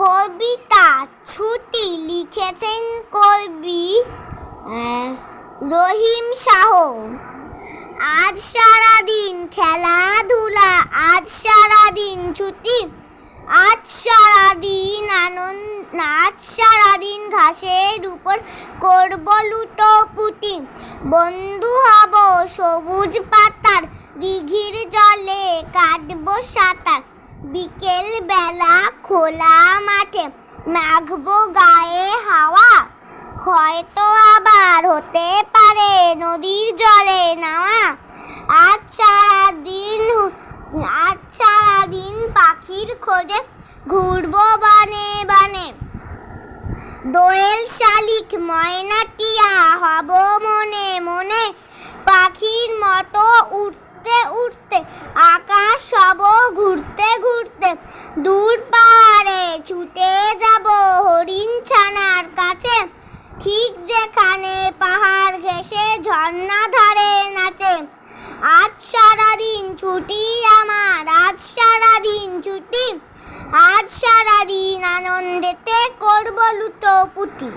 কবিতা ছুটি লিখেছেন কবি রহিম শাহ। আজ সারাদিন খেলাধুলা, আজ সারাদিন ছুটি, আজ সারাদিন আনন্দ, আজ সারাদিন ঘাসের উপর করব লুটো পুটি। বন্ধু হব সবুজ পাতার, দিঘির জলে কাটবো সাঁতার। বিকেল বেলা খোলা মাঠে মাখবো গায়ে হাওয়া। হয়তো আবার হতে পারে নদীর জলে নাওয়া আজ সারাদিন আজ সারাদিন পাখির খোঁজে ঘুরবো বানে বানে। দোয়েল শালিক ময়নাটিয়া হব মনে মনে। পাখির মতো উঠতে উঠতে আকাশ সব ঘুরতে দূর পাহাড়ে ছুটে যাব হরিণ ছানার কাছে। ঠিক যেখানে পাহাড় ঘেঁষে ঝর্ণা ধারে নাচে। আজ সারাদিন ছুটি আমার, আজ সারাদিন ছুটি। আজ সারাদিন আনন্দেতে করব লুটো পুটি